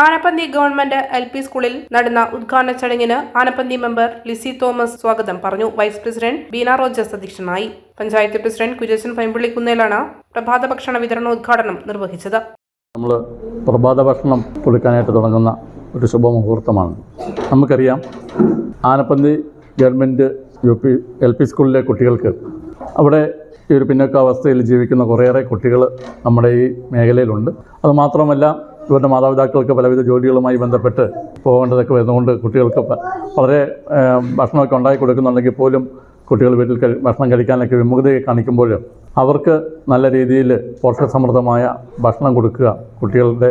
Anappanthi government L P സ്കൂളിൽ നടന്ന ഉദ്ഘാടന ചടങ്ങിന് ആനപ്പന്തി മെമ്പർ ലിസി തോമസ് സ്വാഗതം പറഞ്ഞു. വൈസ് പ്രസിഡന്റ് ബീന റോജസ് അധ്യക്ഷനായി. പഞ്ചായത്ത് പ്രസിഡന്റ് കുര്യച്ചൻ പൈമ്പള്ളി കുന്നേലാണ് പ്രഭാത ഭക്ഷണ വിതരണോദ്ഘാടനം നിർവഹിച്ചത്. നമ്മൾ പ്രഭാത ഭക്ഷണം കൊടുക്കാനായിട്ട് തുടങ്ങുന്ന ഒരു ശുഭമുഹൂർത്തമാണ്. നമുക്കറിയാം Anappanthi government U P L P സ്കൂളിലെ കുട്ടികൾക്ക് അവിടെ ഈ ഒരു പിന്നോക്കാവസ്ഥയിൽ ജീവിക്കുന്ന കുറേയേറെ കുട്ടികൾ നമ്മുടെ ഈ മേഖലയിലുണ്ട്. അതുമാത്രമല്ല ഇവരുടെ മാതാപിതാക്കൾക്ക് പലവിധ ജോലികളുമായി ബന്ധപ്പെട്ട് പോകേണ്ടതൊക്കെ വരുന്നതുകൊണ്ട് കുട്ടികൾക്ക് വളരെ ഭക്ഷണമൊക്കെ ഉണ്ടാക്കി കൊടുക്കുന്നുണ്ടെങ്കിൽ പോലും കുട്ടികൾ വീട്ടിൽ ഭക്ഷണം കഴിക്കാനൊക്കെ വിമുഖത കാണിക്കുമ്പോൾ അവർക്ക് നല്ല രീതിയിൽ പോഷകസമൃദ്ധമായ ഭക്ഷണം കൊടുക്കുക കുട്ടികളുടെ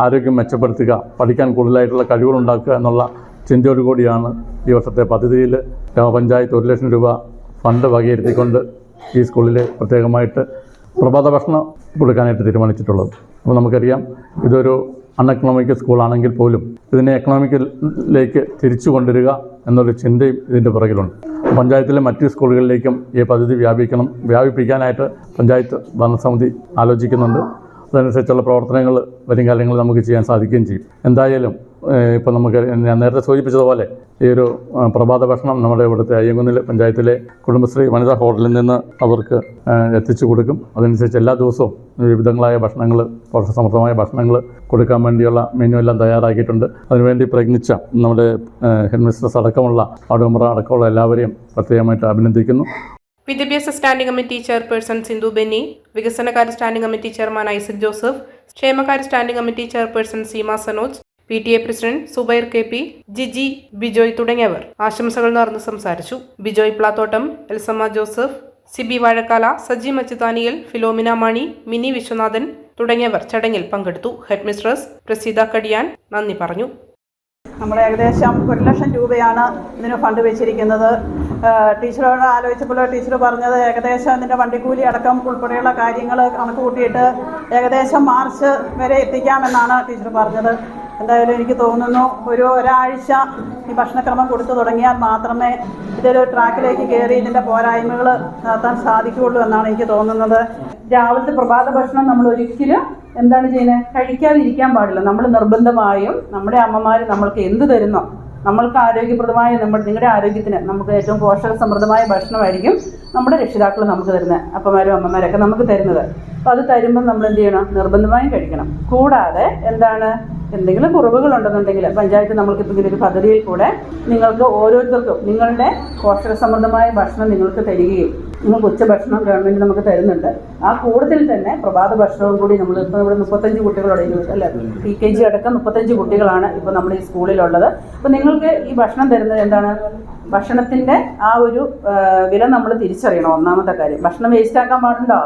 ആരോഗ്യം മെച്ചപ്പെടുത്തുക പഠിക്കാൻ കൂടുതലായിട്ടുള്ള കഴിവുകളുണ്ടാക്കുക എന്നുള്ള ചിന്തയോടുകൂടിയാണ് ഈ വർഷത്തെ പദ്ധതിയിൽ ഗ്രാമപഞ്ചായത്ത് ഒരു ലക്ഷം രൂപ ഫണ്ട് വകയിരുത്തിക്കൊണ്ട് ഈ സ്കൂളിൽ പ്രത്യേകമായിട്ട് പ്രഭാത ഭക്ഷണം കൊടുക്കാനായിട്ട് തീരുമാനിച്ചിട്ടുള്ളത്. അപ്പോൾ നമുക്കറിയാം ഇതൊരു അൺഎക്കണോമിക്കൽ സ്കൂളാണെങ്കിൽ പോലും ഇതിനെ എക്കണോമിക്കലിലേക്ക് തിരിച്ചു കൊണ്ടുവരിക എന്നൊരു ചിന്തയും ഇതിന്റെ പുറകിലുണ്ട്. പഞ്ചായത്തിലെ മറ്റ് സ്കൂളുകളിലേക്കും ഈ പദ്ധതി വ്യാപിക്കണം വ്യാപിപ്പിക്കാനായിട്ട് പഞ്ചായത്ത് ഭരണസമിതി ആലോചിക്കുന്നുണ്ട്. അതനുസരിച്ചുള്ള പ്രവർത്തനങ്ങൾ വരും കാലങ്ങളിൽ നമുക്ക് ചെയ്യാൻ സാധിക്കുകയും ചെയ്യും. എന്തായാലും ഏഹ്, ഇപ്പം നമുക്ക് ഞാൻ നേരത്തെ സൂചിപ്പിച്ചതുപോലെ ഈ ഒരു പ്രഭാത ഭക്ഷണം നമ്മുടെ ഇവിടുത്തെ അയ്യങ്കുന്നിൽ പഞ്ചായത്തിലെ കുടുംബശ്രീ വനിതാ ഹോട്ടലിൽ നിന്ന് അവർക്ക് എത്തിച്ചു കൊടുക്കും. അതനുസരിച്ച് എല്ലാ ദിവസവും വിവിധങ്ങളായ ഭക്ഷണങ്ങൾ പോഷകസമൃദ്ധമായ ഭക്ഷണങ്ങൾ കൊടുക്കാൻ വേണ്ടിയുള്ള മെനു എല്ലാം തയ്യാറാക്കിയിട്ടുണ്ട്. അതിനുവേണ്ടി പ്രയത്നിച്ച നമ്മുടെ ഹെഡ് മിസ്ട്രസ് അടക്കമുള്ള അടുമറ അടക്കമുള്ള എല്ലാവരെയും പ്രത്യേകമായിട്ട് അഭിനന്ദിക്കുന്നു. വിദ്യാഭ്യാസ standing committee chairperson Sindhu Benny വികസനകാര്യ standing committee chairman Isaac Joseph ക്ഷേമകാര്യ standing committee chairperson Seema Sanoj P T A president Zubair K P Jiji Bijoy തുടങ്ങിയവർ ആശംസകൾ നേർന്ന് സംസാരിച്ചു. ബിജോയ് പ്ലാത്തോട്ടം എൽസമ്മ ജോസഫ് സിബി വാഴക്കാല സജി മച്ചുതാനിയൽ ഫിലോമിന മാണി മിനി വിശ്വനാഥൻ തുടങ്ങിയവർ ചടങ്ങിൽ പങ്കെടുത്തു. ഹെഡ് മിസ്ട്രസ് പ്രസീത കടിയാൻ നന്ദി പറഞ്ഞു. നമ്മൾ ഏകദേശം ഒരു ലക്ഷം രൂപയാണ് ഇതിന് ഫണ്ട് വെച്ചിരിക്കുന്നത്. ടീച്ചറോട് ആലോചിച്ചപ്പോൾ ടീച്ചർ പറഞ്ഞത് ഏകദേശം ഇതിന്റെ വണ്ടിക്കൂലി അടക്കം ഉൾപ്പെടെയുള്ള കാര്യങ്ങൾ കണക്ക് കൂട്ടിയിട്ട് ഏകദേശം മാർച്ച് വരെ എത്തിക്കാമെന്നാണ് ടീച്ചർ പറഞ്ഞത്. എന്തായാലും എനിക്ക് തോന്നുന്നു ഒരു ഒരാഴ്ച ഈ ഭക്ഷണക്രമം കൊടുത്തു തുടങ്ങിയാൽ മാത്രമേ ഇതൊരു ട്രാക്കിലേക്ക് കയറി ഇതിന്റെ പോരായ്മകൾ നടത്താൻ സാധിക്കുകയുള്ളൂ എന്നാണ് എനിക്ക് തോന്നുന്നത്. രാവിലത്തെ പ്രഭാത ഭക്ഷണം നമ്മൾ ഒരിക്കലും എന്താണ് ചെയ്യുന്നത്? കഴിക്കാതിരിക്കാൻ പാടില്ല. നമ്മൾ നിർബന്ധമായും നമ്മുടെ അമ്മമാർ നമ്മൾക്ക് എന്ത് തരുന്നോ നമ്മൾക്ക് ആരോഗ്യപ്രദമായ നമ്മുടെ നിങ്ങളുടെ ആരോഗ്യത്തിന് നമുക്ക് ഏറ്റവും പോഷക സമൃദ്ധമായ ഭക്ഷണമായിരിക്കും നമ്മുടെ രക്ഷിതാക്കൾ നമുക്ക് തരുന്നത് അപ്പന്മാരും അമ്മമാരൊക്കെ നമുക്ക് തരുന്നത്. അപ്പോൾ അത് തരുമ്പോൾ നമ്മൾ എന്ത് ചെയ്യണം? നിർബന്ധമായും കഴിക്കണം. കൂടാതെ എന്താണ് എന്തെങ്കിലും കുറവുകളുണ്ടെന്നുണ്ടെങ്കിൽ പഞ്ചായത്ത് നമ്മൾക്ക് ഇപ്പം ഇങ്ങനെ പദ്ധതിയിൽ കൂടെ നിങ്ങൾക്ക് ഓരോരുത്തർക്കും നിങ്ങളുടെ പോഷക സംബന്ധമായ ഭക്ഷണം നിങ്ങൾക്ക് തരികയും നിങ്ങൾക്ക് ഉച്ചഭക്ഷണം ഗവൺമെന്റ് നമുക്ക് തരുന്നുണ്ട്. ആ കൂടുതൽ തന്നെ പ്രഭാത ഭക്ഷണവും കൂടി നമ്മൾ ഇപ്പോൾ ഇവിടെ മുപ്പത്തഞ്ച് കുട്ടികളോട് അല്ല? പി കെ ജി അടക്കം മുപ്പത്തഞ്ച് കുട്ടികളാണ് ഇപ്പോൾ നമ്മുടെ ഈ സ്കൂളിലുള്ളത്. അപ്പോൾ നിങ്ങൾക്ക് ഈ ഭക്ഷണം തരുന്നത് എന്താണ്? ഭക്ഷണത്തിന്റെ ആ ഒരു വില നമ്മൾ തിരിച്ചറിയണം. ഒന്നാമത്തെ കാര്യം. ഭക്ഷണം വേസ്റ്റ് ആക്കാൻ പാടുണ്ടോ?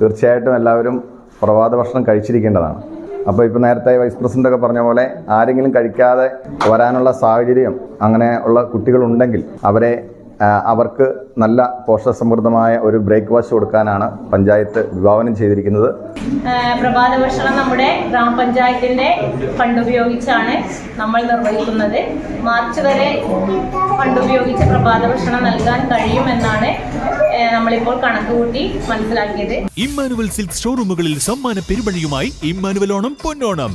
തീർച്ചയായിട്ടും എല്ലാവരും പ്രഭാത ഭക്ഷണം കഴിച്ചിരിക്കേണ്ടതാണ്. അപ്പോൾ ഇപ്പോൾ നേരത്തെ വൈസ് പ്രസിഡന്റ് ഒക്കെ പറഞ്ഞ പോലെ ആരെങ്കിലും കഴിക്കാതെ വരാനുള്ള സാഹചര്യം അങ്ങനെ ഉള്ള കുട്ടികളുണ്ടെങ്കിൽ അവരെ അവർക്ക് നല്ല പോഷകസമൃദ്ധമായ ഒരു ബ്രേക്ക്ഫാസ്റ്റ് കൊടുക്കാനാണ് പഞ്ചായത്ത് വിഭാവനം ചെയ്തിരിക്കുന്നത്. പ്രഭാത ഭക്ഷണം നമ്മുടെ ഗ്രാമപഞ്ചായത്തിന്റെ ഫണ്ട് ഉപയോഗിച്ചാണ് നമ്മൾ നിർവഹിക്കുന്നത്. മാർച്ച് വരെ ഫണ്ട് ഉപയോഗിച്ച് പ്രഭാത ഭക്ഷണം നൽകാൻ കഴിയുമെന്നാണ് നമ്മളിപ്പോൾ കണക്കുകൂട്ടി മനസ്സിലാക്കിയത്. ഇമ്മാനുവൽ സിൽക്ക് ഷോറൂമുകളിൽ സമ്മാന പെരുമഴയുമായി Emmanuel Onam Ponnonam.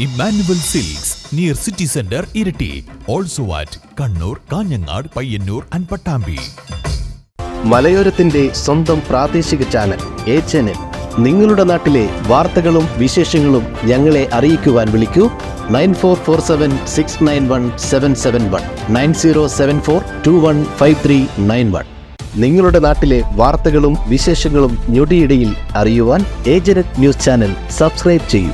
Emmanuel silks near city centre Iritty. Also at Kannur Kanhangad Payyanur and Pattambi. മലയോരത്തിന്റെ സ്വന്തം പ്രാദേശിക ചാനൽ എ ചാനൽ നിങ്ങളുടെ നാട്ടിലെ വാർത്തകളും വിശേഷങ്ങളും ഞങ്ങളെ അറിയിക്കുവാൻ വിളിക്കൂ. Nine four four seven six nine one seven seven one. Nine zero seven four two one five three nine one. നിങ്ങളുടെ നാട്ടിലെ വാർത്തകളും വിശേഷങ്ങളും ഞൊടിയിടയിൽ അറിയുവാൻ ഏജനറ്റ് ന്യൂസ് ചാനൽ സബ്സ്ക്രൈബ് ചെയ്യൂ.